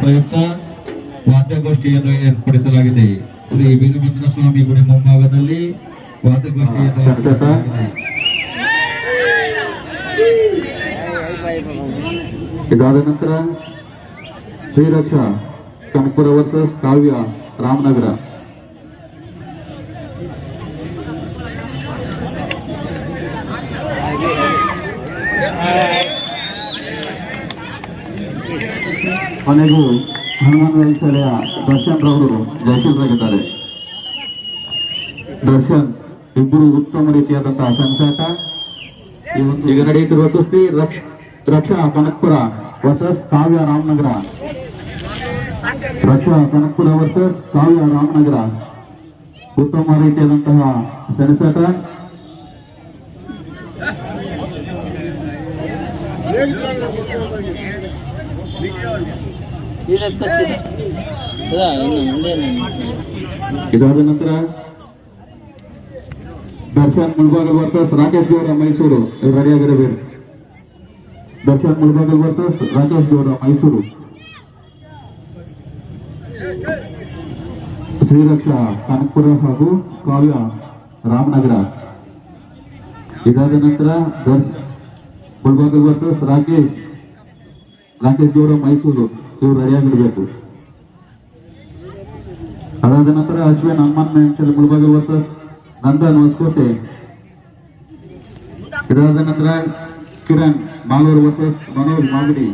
ಪ್ರಯುಕ್ತ ವಾದ್ಯಗೋಷ್ಠಿಯನ್ನು ಏರ್ಪಡಿಸಲಾಗಿದೆ ಶ್ರೀ ವೀರಭದ್ರ ಸ್ವಾಮಿ ಗುಡಿ ಮುಂಭಾಗದಲ್ಲಿ ವಾದ್ಯಗೋಷ್ಠಿಯನ್ನು. ಇದಾದ ನಂತರ ಶ್ರೀರಕ್ಷಾ, ಕನಕಪುರ ವರ್ಸಸ್ ಕಾವ್ಯ, ರಾಮನಗರ ಕೊನೆಗೂ ಹನುಮಾನ್ ರೈತರೆಯ ದರ್ಶನ್ ರವರು ಜಯಶೀಲರಾಗಿದ್ದಾರೆ ದರ್ಶನ್, ಇಬ್ಬರು ಉತ್ತಮ ರೀತಿಯಾದಂತಹ ಸಂಸಾಟ. ಈಗ ನಡೆಯುತ್ತಿರುವ ಕುಸ್ತಿ ರಕ್ಷ, ರಕ್ಷಾ ಕನಕ್ಪುರ ವರ್ಸಸ್ ಕಾವ್ಯ ರಾಮನಗರ. ರಕ್ಷಾ ಕನಕ್ಪುರ ವರ್ಸಸ್ ಕಾವ್ಯ ರಾಮನಗರ. ಉತ್ತಮ ರೀತಿಯಾದಂತಹ ಸೆಣಸಾಟ ಇದಾದ ನಂತರ ದರ್ಶನ್ ಮುಳ್ಬಾಗಲ್ ವರ್ತಸ್ ರಾಕೇಶ್ ಗೌಡ, ಮೈಸೂರು. ರೆಡಿಯಾಗಿರಬೇಕು ದರ್ಶನ್ ಮುಳ್ಬಾಗಲ್ ವರ್ತಸ್ ರಾಕೇಶ್ ಗೌಡ, ಮೈಸೂರು. ಶ್ರೀರಕ್ಷಾ ಕನಕಪುರ ಹಾಗೂ ಕಾವ್ಯ ರಾಮನಗರ. ಇದಾದ ನಂತರ ಮುಳ್ಬಾಗಲ್ ವರ್ಸಸ್ ರಾಕೇಶ್ ರಾಕೇಶ್ ಗೌಡ, ಮೈಸೂರು. ಇವ್ರು ರೆಡಿಯಾಗಿರ್ಬೇಕು ಅದಾದ ನಂತರ ಅಶ್ವಿನ್ ಹನುಮಾನ್ ಮೆಣಸಲ್ಲಿ ಮುಳುಬಾಗ ವರ್ಸಸ್ ನಂದನ್ ಹೊಸಕೋಟೆ ಇದಾದ ನಂತರ ಕಿರಣ್ ಮಾಲೂರು ವರ್ಸಸ್ ಮನೋಜ್ ಮಾಗಡಿ.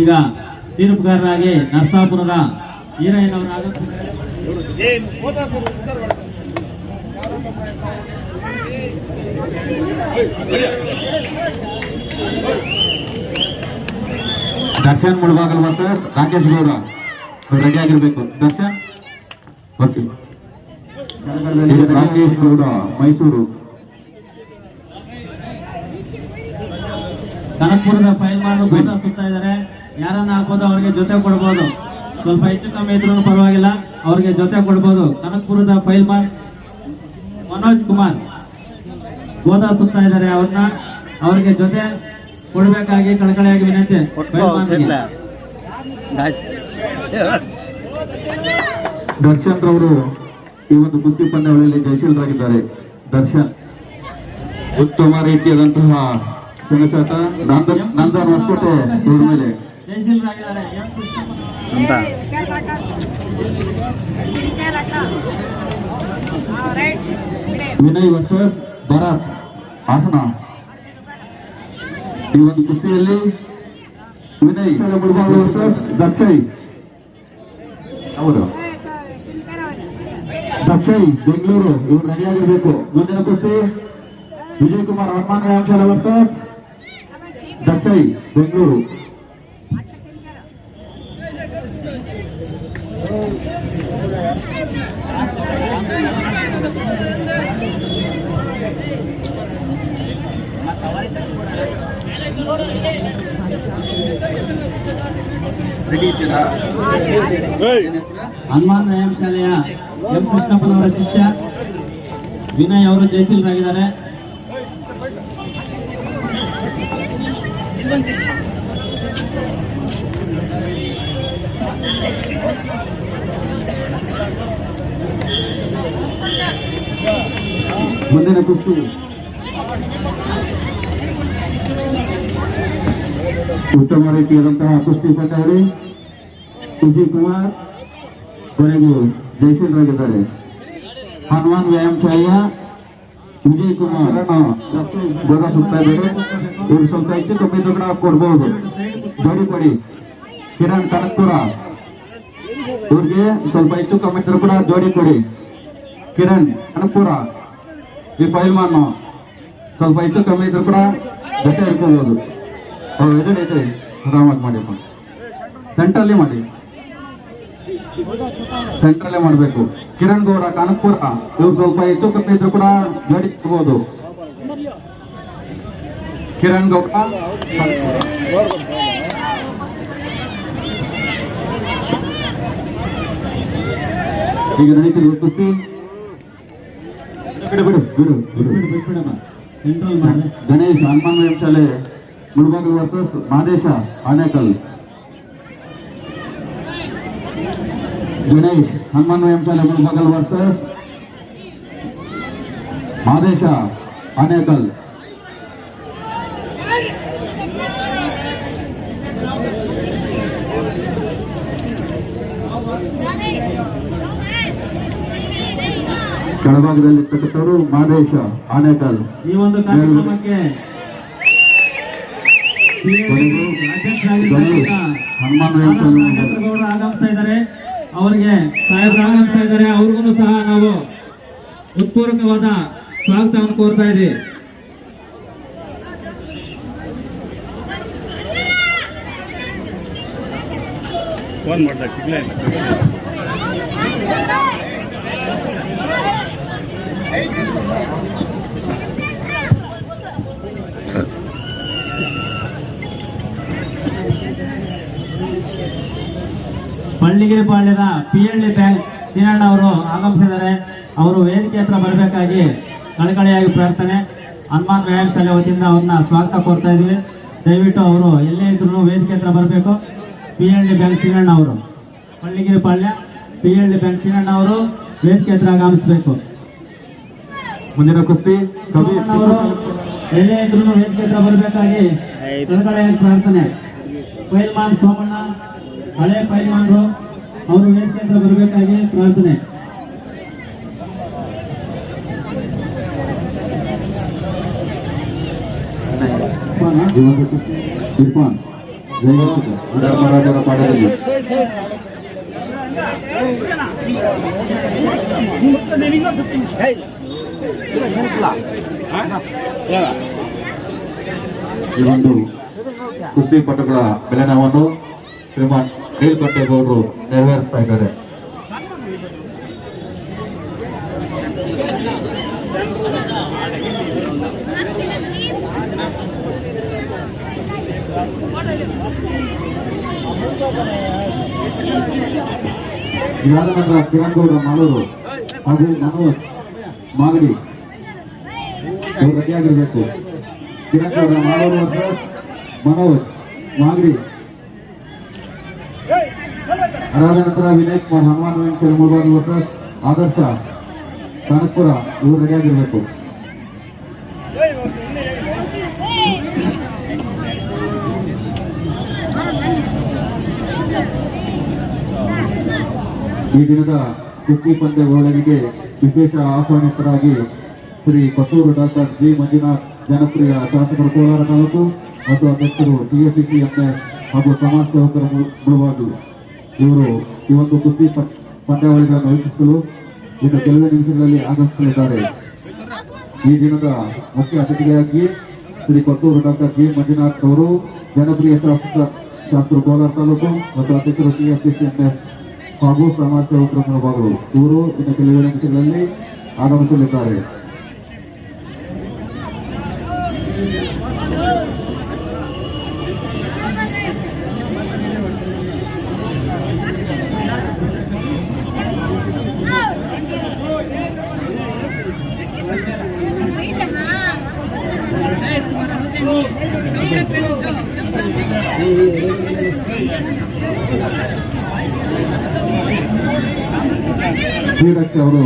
ಈಗ ತೀರ್ಪುಗಾರರಾಗಿ ನರಸಾಪುರದ ಈರಯ್ಯನವರಾಗ ದರ್ಶನ್ ಮುಳುಬಾಗಲ್ ವರ್ಸಸ್ ರಾಕೇಶ್ ಗೌಡ. ರೆಡಿ ಆಗಿರ್ಬೇಕು. ದರ್ಶನ್? ಓಕೆ. ರಾಕೇಶ್ ಗೌಡ ಮೈಸೂರು. ಕನಕಪುರದ ಫೈಲ್ ಮಾಡಿ ಗೋತಾ ಸುತ್ತಾ ಇದ್ದಾರೆ. ಯಾರನ್ನ ಹಾಕೋದು ಅವ್ರಿಗೆ ಜೊತೆ ಕೊಡ್ಬೋದು. ಸ್ವಲ್ಪ ಹೆಚ್ಚು ಕಮ್ಮಿ ಇದ್ರೂ ಪರವಾಗಿಲ್ಲ ಅವ್ರಿಗೆ ಜೊತೆ ಕೊಡ್ಬೋದು. ಕನಕಪುರದ ಫೈಲ್ ಮಾಡಿ ಮನೋಜ್ ಕುಮಾರ್. ಗೋದಾ ಸುತ್ತಾ ಇದ್ದಾರೆ ಅವ್ರನ್ನ. ಅವ್ರಿಗೆ ಜೊತೆ ಕೊಡ್ಬೇಕಾಗಿ ಕಳಕಳಿಯಾಗಿ ವಿನಂತಿ. ದರ್ಶನ್ ರವರು ಈ ಒಂದು ಕುಸ್ತಿ ಪಂದ್ಯಾವಳಿಯಲ್ಲಿ ಜಯಶೀಲರಾಗಿದ್ದಾರೆ. ದರ್ಶನ್ ಉತ್ತಮ ರೀತಿಯಾದಂತಹ ಸೆಣಸಾಟ. ನಂದನ್ ಹೊಸಕೋಟೆ ಇವ್ರ ಮೇಲೆ. ವಿನಯ್ ವರ್ಷ ಭರತ್ ಹಾಸನ. ಈ ಒಂದು ಕುಸ್ತಿಯಲ್ಲಿ ವಿನಯ್ ಮುಳಬಾಗಿಲು ವರ್ಸಸ್ ದಕ್ಷಯ್ ಹೌದು ದಕ್ಷಯ್ ಬೆಂಗಳೂರು ಇವ್ರು ರೆಡಿಯಾಗಿರ್ಬೇಕು ಮುಂದಿನ ಕುಸ್ತಿ ವಿಜಯ್ ಕುಮಾರ್ ಹನುಮಾನ್ ವ್ಯಾಯಾಮಶಾಲೆ ವರ್ಸಸ್ ದಕ್ಷಯ್ ಬೆಂಗಳೂರು ಹನುಮಾನ್ ವ್ಯಾಯಾಮ ಶಾಲೆಯ ಎಂ ಕೃಷ್ಣಪ್ಪನವರ ಶಿಷ್ಯ. ವಿನಯ್ ಅವರು ಜಯಶೀಲರಾಗಿದ್ದಾರೆ. ಮುಂದಿನ ಕುಸ್ತಿ. ಉತ್ತಮ ರೀತಿಯಾದಂತಹ ಕುಸ್ತಿ ಪಂದ್ಯಾವಳಿ ವಿಜಯ್ ಕುಮಾರ್ ಕೊನೆಗೂ ಜಯಶೀಲರಾಗಿದ್ದಾರೆ ಹನುಮಾನ್ ವ್ಯಾಯಾಮ ಶಾಲೆಯ ವಿಜಯ್ ಕುಮಾರ್ ಗೋದ ಸುತ್ತಾ ಇದ್ದಾರೆ ಇವ್ರು ಸ್ವಲ್ಪ ಹೆಚ್ಚು ಕಮ್ಮಿ ಇದ್ರು ಕೂಡ ಕೊಡ್ಬೋದು ಜೋಡಿ ಕೊಡಿ ಕಿರಣ್ ಕನಕಪುರ ಇವ್ರಿಗೆ ಸ್ವಲ್ಪ ಹೆಚ್ಚು ಕಮ್ಮಿ ಇದ್ರು ಕೂಡ ಜೋಡಿ ಕೊಡಿ ಕಿರಣ್ ಕನಕಪುರ ಈ ಪೈಲ್ಮಾನ್ ಸ್ವಲ್ಪ ಹೆಚ್ಚು ಕಮ್ಮಿ ಇದ್ರು ಕೂಡ ಜೊತೆ ಇಟ್ಕೋಬಹುದು ಅವ್ರು ಎದುರು ಎದುರು ಆರಾಮಾಗಿ ಮಾಡಿಪ್ಪ ಸೆಂಟ್ರಲ್ಲೇ ಮಾಡಿ ಸೆಂಟ್ರಲ್ಲೇ ಮಾಡಬೇಕು ಕಿರಣ್ ಗೌಡ ಕಾನಪುರ ಇವ್ರು ಸ್ವಲ್ಪ ಹೆಚ್ಚು ಕಮ್ಮಿ ಇದ್ರು ಕೂಡ ಜೋಡಿ ಇಟ್ಕೋಬಹುದು ಕಿರಣ್ ಗೌಡ ಈಗ ನಡೀತಿರುವ ಕುಸ್ತಿ ಬಿಡು ಬಿಡು ಬಿಡು ಬಿಡು ಬಿಡು, ಬಿಡು, ಮಾಡಿ ಗಣೇಶ್ ಹನುಮಾನ್ ಶಾಲೆ ಮುಳಬಾಗಿಲು ವರ್ಸಸ್ ಮಾದೇಶ, ಆನೇಕಲ್. ಗಣೇಶ್ ಹನುಮನ್ ಶಾಲೆ ಮುಳಬಾಗಲ್ ವರ್ಸಸ್. ಮಾದೇಶ, ಆನೇಕಲ್. ಕೆಳಭಾಗದಲ್ಲಿರ್ತಕ್ಕಂಥವರು ಮಾದೇಶ, ಆನೇಕಲ್. ಈ ಒಂದು ಕಾರ್ಯಕ್ರಮಕ್ಕೆ ಗಣೇಶ್ ಹನುಮಾನ್ ವ್ಯಾಯಾಮ ಶಾಲೆ ಮುಳಬಾಗಿಲು ಗೌಡರು ಆಗಮಿಸ್ತಾ ಇದ್ದಾರೆ. ಅವರಿಗೆ ಸಾಹೇಬ್ರು ಆಗಮಿಸ್ತಾ ಇದ್ದಾರೆ. ಅವ್ರಿಗೂ ಸಹ ನಾವು ಉತ್ಪೂರ್ವಕವಾದ ಸ್ವಾಗತವನ್ನು ಕೋರ್ತಾ ಇದ್ದೀವಿ. ಫೋನ್ ಮಾಡ್ದ ಸಿಗ್ಲೇ ಇಲ್ಲ ಪಳ್ಳಿಗಿರಿ ಪಾಳ್ಯದ P L D bank Seenanna ಅವರು ಆಗಮಿಸಿದ್ದಾರೆ. ಅವರು ವೇದಿಕೆ ಹತ್ರ ಬರಬೇಕಾಗಿ ಕಳಕಳಿಯಾಗಿ ಪ್ರಾರ್ಥನೆ ಹನುಮಾನ್ ವ್ಯಾಯಾಮ ಶಾಲೆ ವತಿಯಿಂದ ಅವ್ರನ್ನ ಸ್ವಾಗತ ಕೊಡ್ತಾ ಇದ್ವಿ ದಯವಿಟ್ಟು ಅವರು ಎಲ್ಲೇ ಇದ್ರು ವೇದಿಕೆ ಹತ್ರ ಬರಬೇಕು. P L D bank Seenanna ಅವರು Malligiri Palya P L D bank Seenanna ಅವರು ವೇದಿಕೆ ಹತ್ರ ಆಗಮಿಸಬೇಕು. ಮುಂದಿನ ಕುಸ್ತಿ ಕವಿ ಅವರು ಎಲ್ಲೇ ಇದ್ರು ವೇದಿಕೆ ಹತ್ರ ಬರಬೇಕಾಗಿ ಕಳಕಳಿಯಾಗಿ ಪ್ರಾರ್ಥನೆ. ಸೋಮಣ್ಣ ಹಳೆ ಪೈಲ್ಮಾನ್ರು ಅವರು ವೇದಿಕೆ ಹತ್ರ ಬರಬೇಕಾಗಿ ಪ್ರಾರ್ಥನೆ. ಇರ್ಫಾನ್ ಧರ್ಮರಾಜರ ಪಾಡದಲ್ಲಿ ಈ ಒಂದು ಕುಸ್ತಿ ಪಟುಗಳ ಬೆಲೆನವನ್ನು ಶ್ರೀಮಾನ್ ನೀಲ್ಕಂಠೇಗೌಡರು ನೆರವೇರಿಸ್ತಾ ಇದ್ದಾರೆ ಇದಾದ ನಂತರ ಕಿರಣ್ ಗೌಡ ಮಾಲೂರು ಹಾಗೂ ಮನೋಜ್ ಮಾಗಡಿ ಇವರು ರೆಡಿಯಾಗಿರಬೇಕು ಕಿರಣ್ ಗೌಡ ಮಾಲೂರು ವರ್ಸಸ್ ಮನೋಜ್ ಮಾಗಡಿ ಅದಾದ ವಿನಯ್ ಕುಮಾರ್ ಹನುಮಾನ್ ವೆಂಕಟ ಮುಳಬಾಗಿ ವರ್ಸಸ್ ಆದರ್ಶ ಕನಕಪುರ ಇವರು ರೆಡಿಯಾಗಿರಬೇಕು ಈ ದಿನದ ಕುಸ್ತಿ ಪಂದ್ಯ ವಿವರಣೆಗೆ ವಿಶೇಷ ಆಹ್ವಾನಿತರಾಗಿ ಶ್ರೀ ಕಸೂರು ಡಾಕ್ಟರ್ ಜಿ. ಮಂಜುನಾಥ್ ಜನಪ್ರಿಯ ಶಾಸಕರು ಕೋಲಾರ ತಾಲೂಕು ಮತ್ತು ಅಧ್ಯಕ್ಷರು ಟಿಎಸ್ಸಿಸಿ ಎಂಎಸ್ ಹಾಗೂ ಸಮಾಜ ಸೇವಕರ ಮು- ಮುಳುಬಾಗಿ ಇವರು ಈ ಒಂದು ಕುಸ್ತಿ ಪಂದ್ಯಾವಳಿಗಳನ್ನು ವೀಕ್ಷಿಸಲು ಇನ್ನು ಕೆಲವೇ ನಿಮಿಷಗಳಲ್ಲಿ ಆಗಮಿಸಲಿದ್ದಾರೆ ಈ ದಿನದ ಮುಖ್ಯ ಅತಿಥಿಯಾಗಿ ಶ್ರೀ ಕೊತ್ತೂರು ಡಾಕ್ಟರ್ ಜಿ. ಮಂಜುನಾಥ್ ಅವರು, ಜನಪ್ರಿಯ ಶಾಸಕ ಶಾಸ್ತ್ರ ಕೋಲಾರ ತಾಲೂಕು ಮತ್ತು ಅಧ್ಯಕ್ಷರು ಟಿಎಸ್ಸಿಸಿ ಎಂಎಸ್ ಹಾಗೂ ಸಮಾಜ ಸೇವಕರ ಮುಳುಬಾಗಲು ಇವರು ಇನ್ನು ಕೆಲವೇ ನಿಮಿಷಗಳಲ್ಲಿ ಆಗಮಿಸಲಿದ್ದಾರೆ. ಶ್ರೀರಕ್ಷ ಅವರು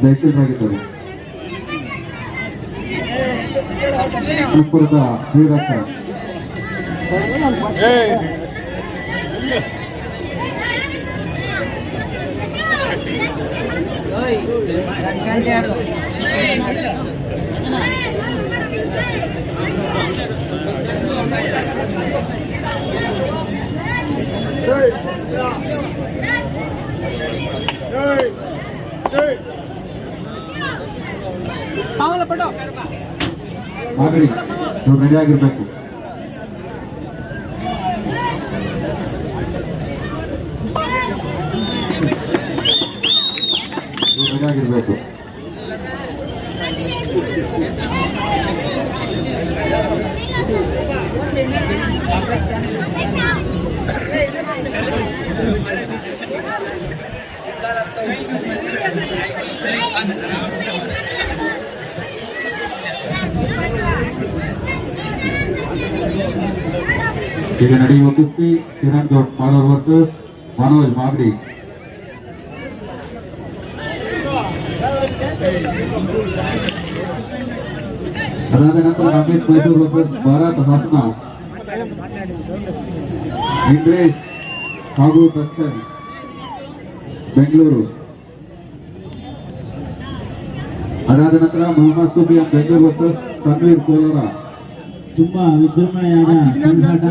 ದಯచేಸಿದ್ದಾರೆ ಕನಕಪುರದ ಶ್ರೀರಕ್ಷ ಆಗಲಿ ನಾವು ರೆಡಿ ಆಗಿರ್ಬೇಕು ರೆಡಿ ಆಗಿರ್ಬೇಕು Thank you. ಈಗ ನಡೆಯುವ ಕುಸ್ತಿ ಕಿರಣ್ ಗೌಡ್ ಮಾಡೋರ್ ವರ್ಸಸ್ ಮನೋಜ್ ಮಾಗಡಿ ಅದಾದ ನಂತರ ಅಮಿತ್ ಮೈಸೂರು ವರ್ಸಸ್ ಭಾರತ್ ಹಾಸನ ಇಂಗ್ಲೇಷ್ ಹಾಗೂ ದರ್ಶನ್ ಬೆಂಗಳೂರು ಅದಾದ ನಂತರ ಮೊಹಮ್ಮದ್ ಸುಫಿಯಾನ್ ಬೆಂಗಳೂರು ವರ್ಸಸ್ ತನ್ವೀರ್ ಕೋಲಾರ ತುಂಬಾ ವಿಜೃಂಭಣೆಯಾದ ಸಂಘಾಟ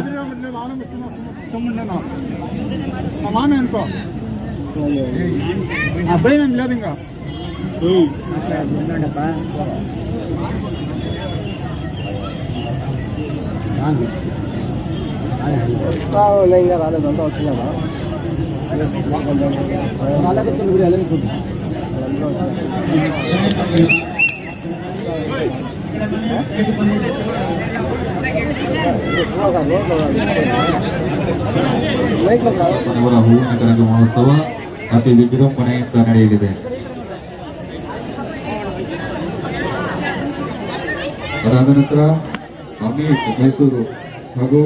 ಮನವರ ಹೂವಿನ ಕನಕ ಮಹೋತ್ಸವ ಅತಿ ವಿಜೃಂಭಣೆಯಿಂದ ನಡೆಯಲಿದೆ ಅದಾದ ನಂತರ ಅಮಿತ್ ಮೈಸೂರು ಹಾಗೂ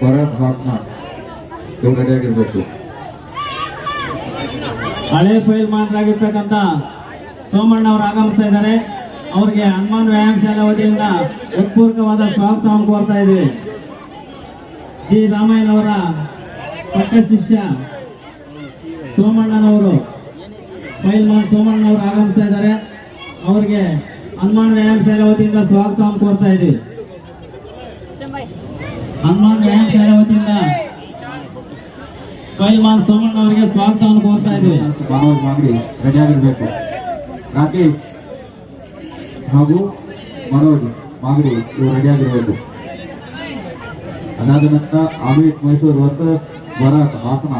ಭರತ್ ಹಾಟ್ನ ಇವರು ರೆಡಿಯಾಗಿರ್ಬೇಕು ಹಳೆ ಫೈಲ್ ಮಾತನಾಗಿರ್ತಕ್ಕಂಥ ಸೋಮಣ್ಣ ಅವರು ಆಗಮಿಸ್ತಾ ಇದ್ದಾರೆ. ಅವರಿಗೆ ಹನುಮಾನ್ ವ್ಯಾಯಾಮ ಶಾಲೆ ವತಿಯಿಂದ ಹೃತ್ಪೂರ್ವಕವಾದ ಸ್ವಾಗತವನ್ನು ಕೋರ್ತಾ ಇದ್ದೀವಿ. ಜಿ. ರಾಮಯ್ಯನವರ ಪಟ್ಟ ಶಿಷ್ಯ ಸೋಮಣ್ಣನವರು, ಫೈಲ್ ಮಾನ್ ಸೋಮಣ್ಣನವರು ಆಗಮಿಸ್ತಾ ಇದ್ದಾರೆ. ಅವರಿಗೆ ಹನುಮಾನ್ ವ್ಯಾಯಾಮ ಶಾಲೆ ವತಿಯಿಂದ ಸ್ವಾಗತವನ್ನು ಕೋರ್ತಾ ಇದ್ದೀವಿ. ಹನುಮಾನ್ ವ್ಯಾಯಾಮ ಶಾಲೆ ವತಿಯಿಂದ ಫೈಲ್ಮಾನ್ ಸೋಮಣ್ಣ ಅವರಿಗೆ ಸ್ವಾಗತವನ್ನು ಕೋರ್ತಾ ಇದ್ದೀವಿ ಮನೋಜ್ ಮಾಗಡಿ ರೆಡಿಯಾಗಿರ್ಬೇಕು ರಾಕೇಶ್ ಹಾಗೂ ಮನೋಜ್ ಮಾಗಡಿ ಇವರು ರೆಡಿಯಾಗಿರ್ಬೇಕು ಅದಾದ ನಂತರ ಅಮಿತ್ ಮೈಸೂರು ವರ್ಸಸ್ ಭರತ್ ಹಾಸನ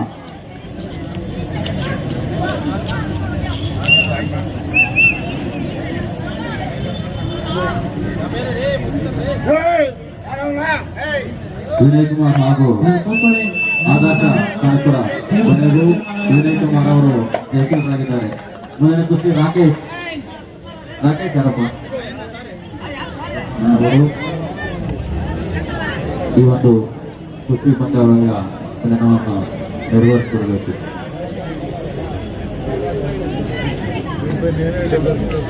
ವಿನಯ್ ಕುಮಾರ್ ಹಾಗೂ ಆದರ್ಶ ಕನಕಪುರ ಕೊನೆಗೂ ವಿನಯ್ ಕುಮಾರ್ ಅವರು ಯಶಸ್ವಿಯಾಗಿದ್ದಾರೆ ಮುಂದಿನ ಕುಸ್ತಿ ರಾಕೇಶ್. ರಾಕೇಶ್ ಯಾರಪ್ಪ? ಈ ಒಂದು ಕುಸ್ತಿ ಪಂದ್ಯಾವಳಿಯ ಕದನವನ್ನು ನೆರವೇರಿಸಿಕೊಡಬೇಕು.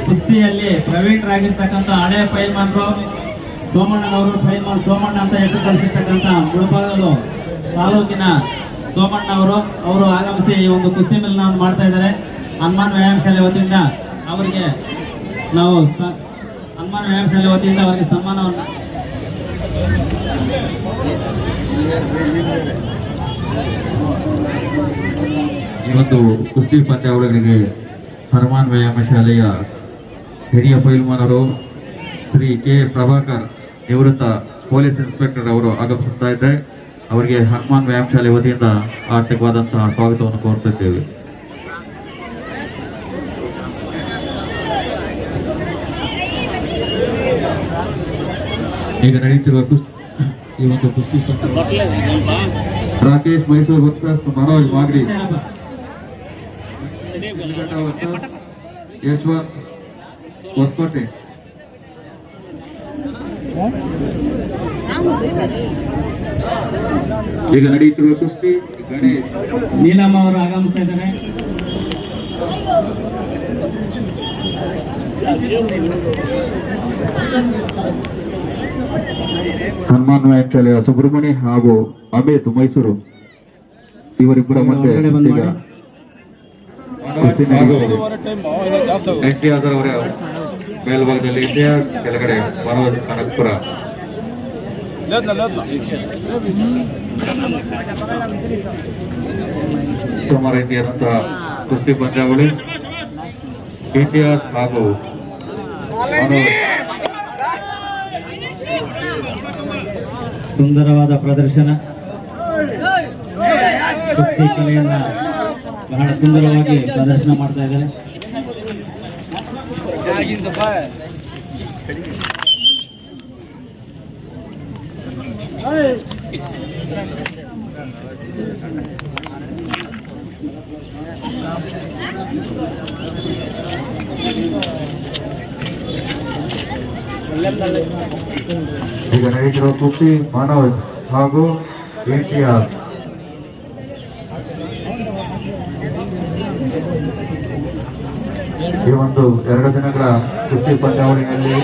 ಕುಸ್ತಿಯಲ್ಲಿ ಪ್ರವೀಣರಾಗಿರ್ತಕ್ಕಂಥ ಹಳೆ ಫೈಲ್ಮಾನ್ರು, ಸೋಮಣ್ಣನವರು, ಫೈಲ್ಮಾನ್ ಸೋಮಣ್ಣ ಅಂತ ಹೆಸರು ಕಳಿಸಿರ್ತಕ್ಕಂಥ ಮುಳಬಾಗಲು ತಾಲೂಕಿನ ಸೋಮಣ್ಣ ಅವರು ಅವರು ಆಗಮಿಸಿ ಈ ಒಂದು ಕುಸ್ತಿ ಮೇಲನವನ್ನು ಮಾಡ್ತಾ ಇದ್ದಾರೆ. ಹನುಮಾನ್ ವ್ಯಾಯಾಮ ಶಾಲೆ ವತಿಯಿಂದ ಅವರಿಗೆ ನಾವು ಹನುಮಾನ್ ವ್ಯಾಯಾಮ ಶಾಲೆ ವತಿಯಿಂದ ಅವರಿಗೆ ಸನ್ಮಾನವನ್ನು. ಇವತ್ತು ಕುಸ್ತಿ ಪಂದ್ಯಾವಳಿಗಳಿಗೆ ಹನುಮಾನ್ ವ್ಯಾಯಾಮ ಶಾಲೆಯ ಹಿರಿಯ ಪೈಲ್ವಾನರು ಶ್ರೀ ಕೆ. ಪ್ರಭಾಕರ್ ನಿವೃತ್ತ ಪೊಲೀಸ್ ಇನ್ಸ್ಪೆಕ್ಟರ್ ಅವರು ಆಗಮಿಸುತ್ತಾ ಇದ್ದಾರೆ. ಅವರಿಗೆ ಹನುಮಾನ್ ವ್ಯಾಯಾಮ ಶಾಲೆ ವತಿಯಿಂದ ಆರ್ಥಿಕವಾದಂತಹ ಸ್ವಾಗತವನ್ನು ಕೋರುತ್ತಿದ್ದೇವೆ. ಈಗ ನಡೆಯುತ್ತಿರುವ ಈ ಒಂದು ಕುಸ್ತಿ ರಾಕೇಶ್ ಮೈಸೂರು ವರ್ಷ ಮನೋಜ್ ಮಾಗಡಿ ಯಶವಂತ್ ಹೊಸಕೋಟೆ. ಈಗ ನಡೆಯುತ್ತಿರುವ ಕುಸ್ತಿ ನೀಲಮ್ಮ ಅವರು ಆಗಮಿಸ್ತಾ ಇದ್ದಾರೆ. ಹನುಮಾನ್ ವ್ಯಾಯಾಮ ಶಾಲೆಯ ಸುಬ್ರಹ್ಮಣ್ಯ ಹಾಗೂ ಅಮಿತ್ ಮೈಸೂರು ಇವರಿಬ್ಬರ ಮಧ್ಯೆ ಈಗ ಮೇಲ್ಭಾಗದಲ್ಲಿ ಇಂಡಿಯಾ ಕೆಳಗಡೆ ಮನೋಜ್ ಕನಕಪುರ. ಸುಮಾರು ರೀತಿಯಾದಂಥ ಕುಸ್ತಿ ಪಂದ್ಯಾವಳಿ. ಇಂಡಿಯಾ ಹಾಗೂ ಸುಂದರವಾದ ಪ್ರದರ್ಶನ. ಕುಸ್ತಿ ಕಲೆಯನ್ನ ಬಹಳ ಸುಂದರವಾಗಿ ಪ್ರದರ್ಶನ ಮಾಡ್ತಾ ಇದ್ದಾರೆ. ಈಗ ನಡೆಯುತ್ತಿರುವ ಕುಸ್ತಿ ಮಾನವ ಹಾಗೂ ಎನ್ಟಿಆರ್. ಈ ಒಂದು ಎರಡು ದಿನಗಳ ಕುಸ್ತಿ ಪಂದ್ಯಾವಳಿಯಲ್ಲಿ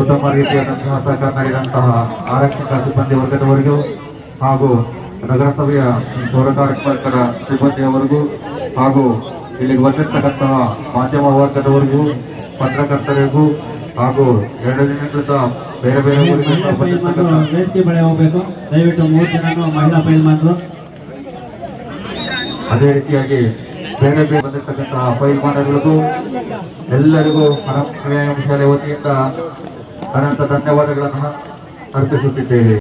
ಉತ್ತಮ ರೀತಿಯಾದಂತಹ ಸಹಕಾರ ನೀಡಿದಂತಹ ಆರಕ್ಷಕ ಸಿಬ್ಬಂದಿ ವರ್ಗದವರಿಗೂ ಹಾಗೂ ನಗರಸಭೆಯ ಪೌರ ಕಾರ್ಯಕರ್ತರ ಸಿಬ್ಬಂದಿಯವರಿಗೂ ಹಾಗೂ ಇಲ್ಲಿಗೆ ಬಂದಿರತಕ್ಕಂತಹ ಮಾಧ್ಯಮ ವರ್ಗದವರಿಗೂ ಪತ್ರಕರ್ತರಿಗೂ ಹಾಗೂ ಎರಡು ದಿನಗಳಿಂದ ಬೇರೆ ಬೇರೆ ವೇದಿಕೆ ಬಳಿ ಹೋಗ್ಬೇಕು. ದಯವಿಟ್ಟು ಮೂರು ಮಹಿಳಾ ಅದೇ ರೀತಿಯಾಗಿ ಬೇರೆ ಬೇರೆ ಬಂದಿರತಕ್ಕಂತಹ ಮಾಡಗಳಿಗೂ ಎಲ್ಲರಿಗೂ ಶಾಲೆ ವತಿಯಿಂದ ಅನಂತ ಧನ್ಯವಾದಗಳನ್ನು ಅರ್ಪಿಸುತ್ತಿದ್ದೇವೆ.